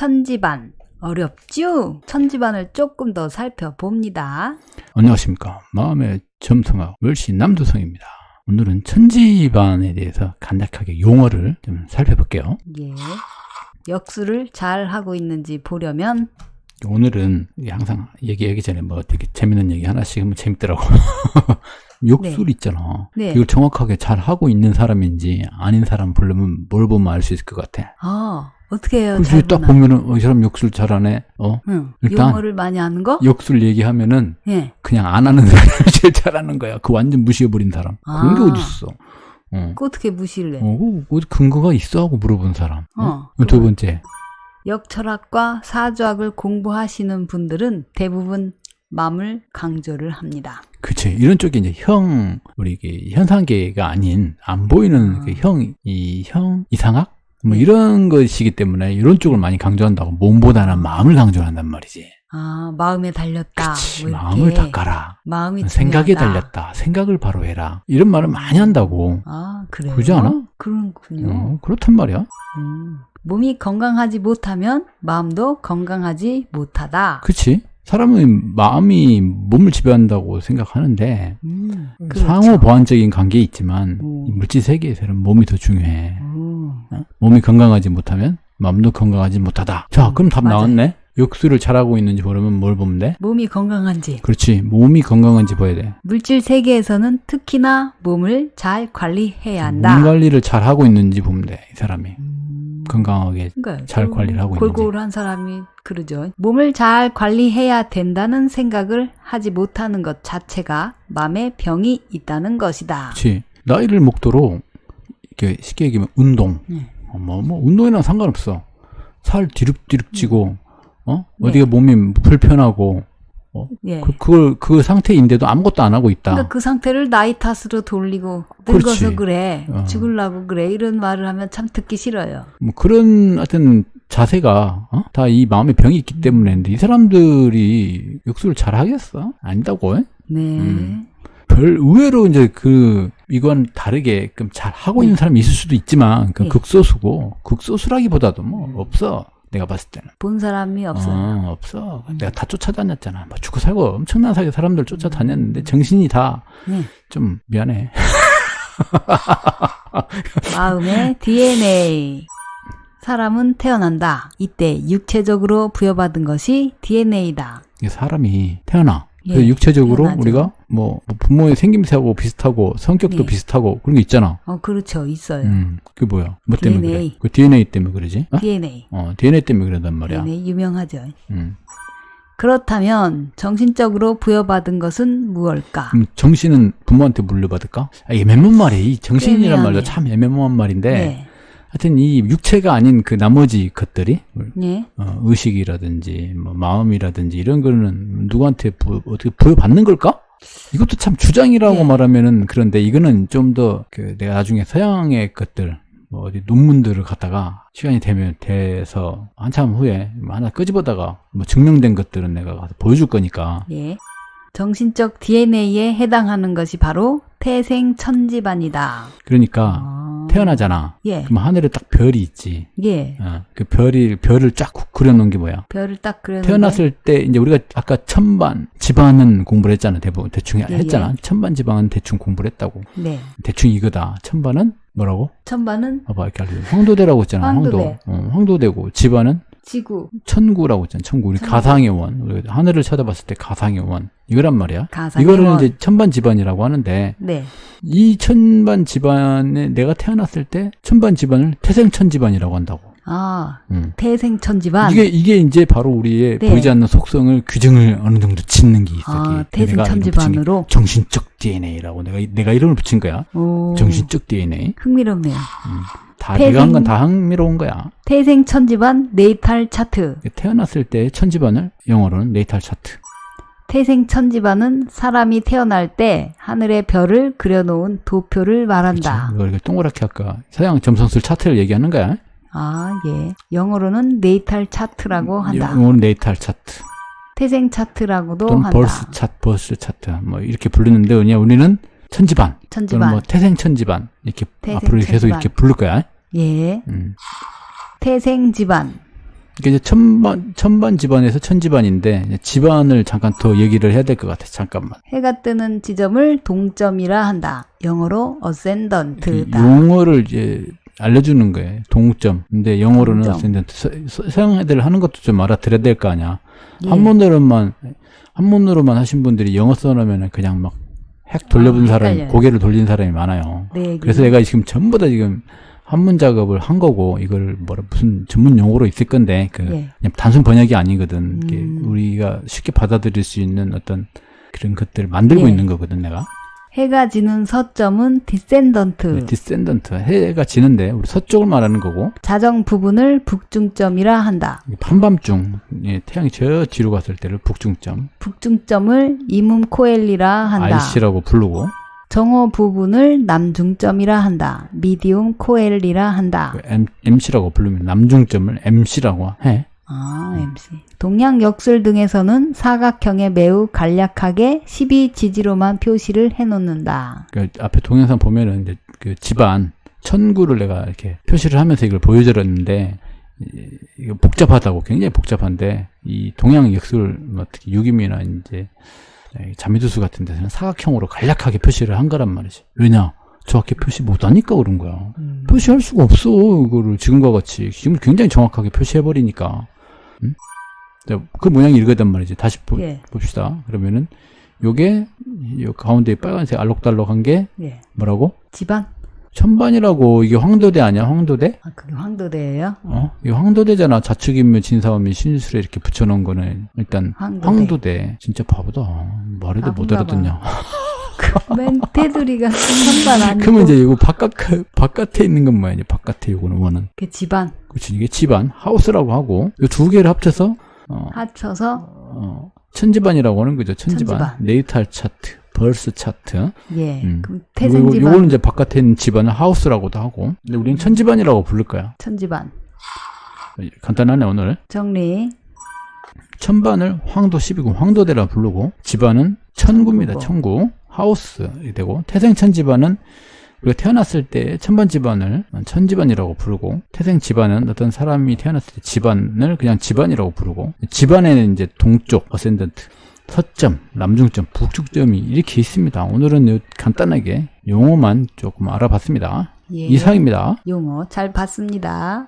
천지반. 어렵죠? 천지반을 조금 더 살펴봅니다. 안녕하십니까. 마음의 점성학 멸시 남도성입니다. 오늘은 천지반에 대해서 간략하게 용어를 좀 살펴볼게요. 예. 역수를 잘 하고 있는지 보려면 오늘은 항상 얘기하기 전에 뭐 되게 재밌는 얘기 하나씩 하면 재밌더라고. 욕술 있잖아. 네. 이걸 정확하게 잘 하고 있는 사람인지 아닌 사람 보려면 뭘 보면 알 수 있을 것 같아. 아 어떻게 해요? 그래서 잘 딱? 보면은 어, 이 사람 욕술 잘하네. 어? 응. 일단 용어를 많이 하는 거? 욕술 얘기하면은 예. 그냥 안 하는 사람이 제일 잘하는 거야. 그 완전 무시해버린 사람. 그런 게 아. 어딨어. 어. 그 어떻게 무시를 해? 어, 근거가 있어 하고 물어본 사람. 어? 어, 두 번째. 역철학과 사주학을 공부하시는 분들은 대부분 맘을 강조를 합니다. 그치. 이런 쪽이 이제 형, 우리 이게 현상계가 아닌, 안 보이는 아. 그 형, 이 형, 이상학? 뭐 네. 이런 것이기 때문에 이런 쪽을 많이 강조한다고. 몸보다는 마음을 강조한단 말이지. 아 마음에 달렸다. 그치. 뭐. 마음을 닦아라. 마음이 생각에 중요하다. 달렸다. 생각을 바로 해라. 이런 말을 많이 한다고. 아 그래요? 그러지 않아? 그렇군요. 어, 그렇단 말이야. 음. 몸이 건강하지 못하면 마음도 건강하지 못하다. 그치? 사람은 마음이 몸을 지배한다고 생각하는데, 음, 그렇죠. 상호 보완적인 관계에 있지만, 음. 이 물질 세계에서는 몸이 더 중요해. 어? 몸이 건강하지 못하면 마음도 건강하지 못하다. 자, 음, 그럼 답 맞아요. 나왔네. 욕수를 잘하고 있는지 보려면 뭘 보면 돼? 몸이 건강한지. 그렇지. 몸이 건강한지 봐야 돼. 물질 세계에서는 특히나 몸을 잘 관리해야 한다. 몸 관리를 잘 하고 있는지 보면 돼. 이 사람이 음, 건강하게. 그러니까요. 잘그 관리를 하고 있는지. 골고루 한 사람이 그러죠. 몸을 잘 관리해야 된다는 생각을 하지 못하는 것 자체가 마음에 병이 있다는 것이다. 그렇지. 나이를 목도로 이렇게 쉽게 얘기하면 운동. 네. 어, 뭐, 뭐 운동이랑 상관없어. 살 뒤룩뒤룩 찌고, 어? 네. 어디가 몸이 불편하고, 예. 그, 그걸, 그 상태인데도 아무것도 안 하고 있다. 그러니까 그 상태를 나이 탓으로 돌리고 그렇지. 늙어서 그래 어. 죽을라고 그래 이런 말을 하면 참 듣기 싫어요. 뭐 그런 하여튼 자세가 어? 다이 마음의 병이 있기 때문에 근데 이 사람들이 욕설을 잘 하겠어? 아니다고. 해? 네. 음. 별 의외로 이제 그 이건 다르게 좀잘 하고 있는 사람이 있을 수도 있지만 그 네. 극소수고 극소수라기보다도 뭐 없어. 내가 봤을 때는. 본 사람이 없어요. 어, 없어. 내가 다 쫓아다녔잖아. 뭐 죽고 살고 엄청나게 사람들 쫓아다녔는데 정신이 다좀 네. 미안해. 마음의 DNA. 사람은 태어난다. 이때 육체적으로 부여받은 것이 DNA다. 사람이 태어나. 예, 그 육체적으로 태어나죠. 우리가 뭐 부모의 생김새하고 비슷하고 성격도 예. 비슷하고 그런 게 있잖아. 어, 그렇죠. 있어요. 음, 그게 뭐야? 뭐 때문에 DNA. 그래? 그 DNA 때문에 그러지? 어? DNA. 어, DNA 때문에 그런단 말이야. DNA 유명하죠. 음. 그렇다면 정신적으로 부여받은 것은 무엇일까? 그럼 정신은 부모한테 물려받을까? 아, 애매모한 말이야. 이 정신이란. 말도 참 애매모한 말인데, 네. 하여튼 이 육체가 아닌 그 나머지 것들이 네. 어, 의식이라든지 뭐 마음이라든지 이런 거는 누구한테 부, 어떻게 부여받는 걸까? 이것도 참 주장이라고 네. 말하면은 그런데 이거는 좀 더 그 내가 나중에 서양의 것들 뭐 어디 논문들을 갖다가 시간이 되면 돼서 한참 후에 뭐 하나 끄집어다가 뭐 증명된 것들은 내가 가서 보여줄 거니까 예. 정신적 DNA에 해당하는 것이 바로 태생천지반이다. 그러니까 아. 태어나잖아. 예. 그럼 하늘에 딱 별이 있지. 예. 어, 그 별이 별을 쫙 그려놓은 게 뭐야? 별을 딱 그려놓은 태어났을 때 이제 우리가 아까 천반 지방은 공부를 했잖아 대부분 대충 예, 했잖아 천반 지방은 대충 공부를 했다고 네. 대충 이거다 천반은 뭐라고 천반은 봐봐 이렇게 알려 황도대라고 했잖아 황도 황도대. 어, 황도대고 지반은 지구, 천구라고 했잖아 천구 우리 천구. 가상의 원 우리 하늘을 쳐다봤을 때 가상의 원 이거란 말이야 가상의 이거를 원. 이제 천반 지반이라고 하는데 네. 이 천반 지반에 내가 태어났을 때 천반 지반을 태생천 지반이라고 한다고 아, 음. 태생천지반. 이게 이게 이제 바로 우리의 네. 보이지 않는 속성을 규정을 어느 정도 짓는 게 있어. 아, 붙인 게 태생천지반으로. 정신적 DNA라고 내가 내가 이름을 붙인 거야. 오, 정신적 DNA. 흥미롭네요. 다 태생- 내가 한 건 다 흥미로운 거야. 태생 천지반 네이탈 차트. 태어났을 때 천지반을 영어로는 네이탈 차트. 태생 천지반은 사람이 태어날 때 하늘의 별을 그려놓은 도표를 말한다. 이거 이렇게 동그랗게 아까 서양 점성술 차트를 얘기하는 거야. 아, 예. 영어로는 네이탈 차트라고 한다. 영어는 네이탈 차트. 태생 차트라고도 한다. 벌스 차트, 벌스 차트 뭐 이렇게 부르는데 그냥 우리는 천지반 천지반. 뭐 태생 천지반 이렇게 태생 앞으로 계속 천지반. 이렇게 부를 거야. 예. 음. 태생 집안. 이게 이제 천반 천반 집안에서 이제 집안을 잠깐 더 얘기를 해야 될 것 같아. 잠깐만. 해가 뜨는 지점을 동점이라 한다. 영어로 그 ascendant다. 용어를 이제 알려주는 거예요. 동점. 근데 영어로는 동점. 서양 애들 하는 것도 좀 알아들어야 될 거 아니야. 예. 한문으로만 한문으로만 하신 분들이 영어 써놓으면 그냥 막 핵 돌려본 아, 사람이 헷갈려요. 고개를 돌린 사람이 많아요. 네, 그래서 내가 지금 전부 다 지금 한문 작업을 한 거고 이걸 뭐라 무슨 전문 용어로 있을 건데 그 예. 그냥 단순 번역이 아니거든. 음. 우리가 쉽게 받아들일 수 있는 어떤 그런 것들을 만들고 예. 있는 거거든 내가. 해가 지는 서점은 디센던트. 디센던트 해가 지는데 우리 서쪽을 말하는 거고 자정 부분을 북중점이라 한다. 한밤중 예, 태양이 저 뒤로 갔을 때를 북중점 북중점을 이문 코엘리라 한다. RC라고 부르고 정오 부분을 남중점이라 한다. 미디움 코엘리라 한다. 그 M, MC라고 부르면 남중점을 MC라고 해. 아, MC. 동양 역술 등에서는 사각형에 매우 간략하게 12 지지로만 표시를 해놓는다. 그 앞에 동영상 보면은 이제 그 집안 천구를 내가 이렇게 표시를 하면서 이걸 보여드렸는데 이- 이거 복잡하다고 굉장히 복잡한데 이 동양 역술 뭐 특히 유기미나 이제 이 자미두수 같은 데서는 사각형으로 간략하게 표시를 한 거란 말이지. 왜냐? 정확히 표시 못하니까 그런 거야. 표시할 수가 없어. 이거를 지금과 같이 지금 굉장히 정확하게 표시해버리니까. 응? 자, 그 모양이 이거단 말이지. 다시 보, 예, 봅시다. 그러면은 요게 요 가운데 빨간색 알록달록한 게 예. 뭐라고? 지방? 천반이라고 이게 황도대 아니야? 황도대? 아, 그게 황도대예요? 어? 이 황도대잖아. 자축인묘 진사오미 신술에 이렇게 붙여놓은 거는 일단 황도대. 황도대. 진짜 바보다. 말해도 못 바본가 알아듣냐. 맨 테두리가 천반 아니고 그러면 이제 이거 바깥 바깥에 있는 건 뭐야? 이제 바깥에 요거는 원은. 그 집안 그렇지 이게 집안 하우스라고 하고 이 두 개를 합쳐서 어, 합쳐서 어, 천집안이라고 하는 거죠. 천집안. 천집안. 네이탈 차트, 벌스 차트. 예, 음. 그럼 태생집안, 요거는 이제 바깥에 있는 집안을 하우스라고도 하고. 근데 우리는 천집안이라고 부를 거야. 천집안 간단하네 오늘. 정리. 천반을 황도 10이고 황도대라 부르고 집안은 천구입니다. 천구. 하우스 되고 태생천 집안은 우리가 태어났을 때 천반 집안을 천 집안이라고 부르고 태생 집안은 어떤 사람이 태어났을 때 집안을 그냥 집안이라고 부르고 집안에는 이제 동쪽 어센던트 서점, 남중점, 북중점이 이렇게 있습니다. 오늘은 요 간단하게 용어만 조금 알아봤습니다. 예. 이상입니다. 용어 잘 봤습니다.